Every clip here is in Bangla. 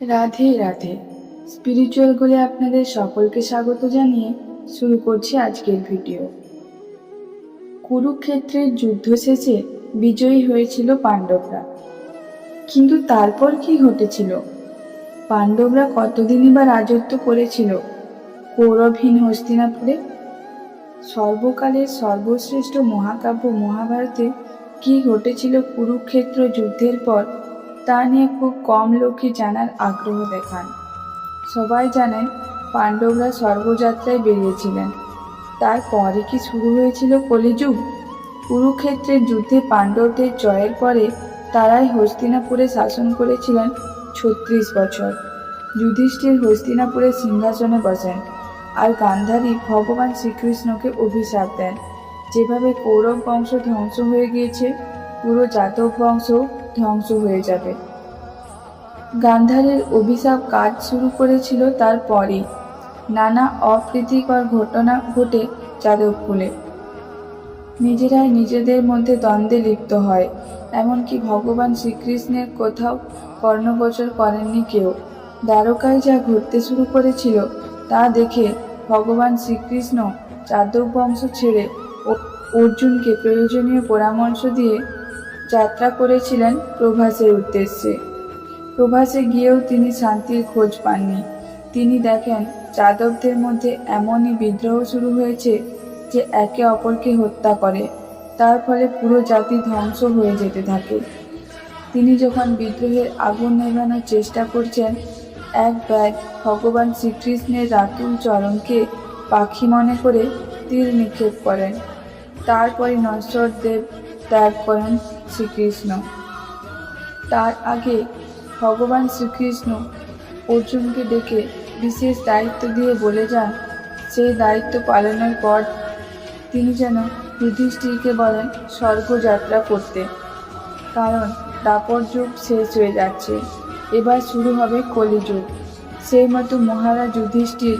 রাধে রাধে। স্পিরিচুয়াল গোলে আপনাদের সকলকে স্বাগত জানিয়ে শুরু করছি আজকের ভিডিও কুরুক্ষেত্রের যুদ্ধ শেষে বিজয়ী হয়েছিল পাণ্ডবরা। কিন্তু তারপর কি ঘটেছিল? পাণ্ডবরা কতদিনই বা রাজত্ব করেছিল? কৌরবহীন হস্তিনাপুরে? সর্বকালের সর্বশ্রেষ্ঠ মহাকাব্য মহাভারতে কি ঘটেছিল কুরুক্ষেত্র যুদ্ধের পর? তা নিয়ে খুব কম লোকই জানার আগ্রহ দেখান। সবাই জানেন, পাণ্ডবরা স্বর্গযাত্রায় বেরিয়েছিলেন। তারপরে কি শুরু হয়েছিল কলিযুগ? কুরুক্ষেত্রের যুদ্ধে পাণ্ডবদের জয়ের পরে তারাই হস্তিনাপুরে শাসন করেছিলেন ছত্রিশ বছর। যুধিষ্ঠির হস্তিনাপুরের সিংহাসনে বসেন আর গান্ধারী ভগবান শ্রীকৃষ্ণকে অভিশাপ দেন। যেভাবে কৌরব বংশ ধ্বংস হয়ে গিয়েছে পুরো যাদব বংশ ধ্বংস হয়ে যাবে। গান্ধারের অভিশাপ কাজ শুরু করেছিল তারপরেই নানা অপ্রীতিকর ঘটনা ঘটে যাদবকুলে নিজেরাই নিজেদের মধ্যে দ্বন্দ্বে লিপ্ত হয়, এমনকি ভগবান শ্রীকৃষ্ণের কোথাও কর্ণগোচর করেননি কেউ। দ্বারকায় যা ঘটতে শুরু করেছিল তা দেখে ভগবান শ্রীকৃষ্ণ যাদব বংশ ছেড়ে অর্জুনকে প্রয়োজনীয় পরামর্শ দিয়ে যাত্রা করেছিলেন প্রভাসের উদ্দেশ্যে। প্রভাসে গিয়েও তিনি শান্তির খোঁজ পাননি। তিনি দেখেন, যাদবদের মধ্যে এমনই বিদ্রোহ শুরু হয়েছে যে একে অপরকে হত্যা করে। তার ফলে পুরো জাতি ধ্বংস হয়ে যেতে থাকে। তিনি যখন বিদ্রোহের আগুন নেভানোর চেষ্টা করছেন, এক ব্যাগ ভগবান শ্রীকৃষ্ণের রাতুল চরণকে পাখি মনে করে তীর নিক্ষেপ করেন। তারপরে নশ্বর দেব ত্যাগ করেন শ্রীকৃষ্ণ। তার আগে ভগবান শ্রীকৃষ্ণ অর্জুনকে ডেকে বিশেষ দায়িত্ব দিয়ে বলে যান সেই দায়িত্ব পালনের পর তিনি যেন যুধিষ্ঠিরকে বলেন স্বর্গযাত্রা করতে। কারণ দাপর যুগ শেষ হয়ে যাচ্ছে, এবার শুরু হবে কলিযুগ সেই মতো মহারাজ যুধিষ্ঠির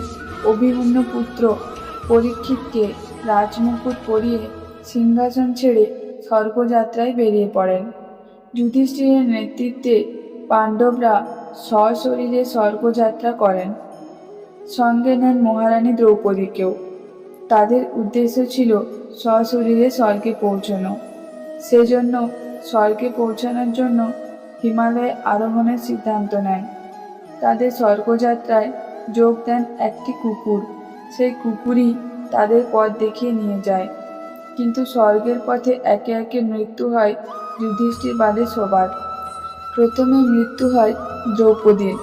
অভিমন্যু পুত্র পরীক্ষিতকে রাজমুকুট পরিয়ে সিংহাসন ছেড়ে স্বর্গযাত্রায় বেরিয়ে পড়েন। যুধিষ্ঠিরের নেতৃত্বে পাণ্ডবরা সশরীরে স্বর্গযাত্রা করেন। সঙ্গে নেন মহারানী দ্রৌপদীকেও। তাদের উদ্দেশ্য ছিল সশরীরে স্বর্গে পৌঁছানো। সেজন্য স্বর্গে পৌঁছানোর জন্য হিমালয়ে আরোহণের সিদ্ধান্ত নেন। তাদের স্বর্গযাত্রায় যোগ দেন একটি কুকুর। সেই কুকুরই তাদের পথ দেখিয়ে নিয়ে যায়। কিন্তু স্বর্গের পথে একে একে মৃত্যু হয় যুধিষ্ঠির বাদে সবার প্রথমে মৃত্যু হয় দ্রৌপদীর।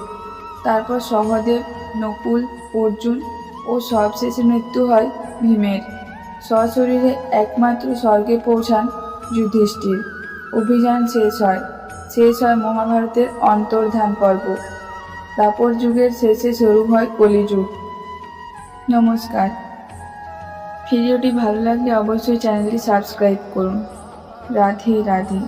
তারপর সহদেব নকুল, অর্জুন ও সবশেষে মৃত্যু হয় ভীমের। সশরীরে একমাত্র স্বর্গে পৌঁছান যুধিষ্ঠির। অভিযান শেষ হয়। শেষ হয় মহাভারতের অন্তর্ধান পর্ব। দাপর যুগের শেষে শুরু হয় কলিযুগ। নমস্কার। ভিডিওটি ভালো লাগলে অবশ্যই চ্যানেলটি সাবস্ক্রাইব করুন। রাধে রাধে।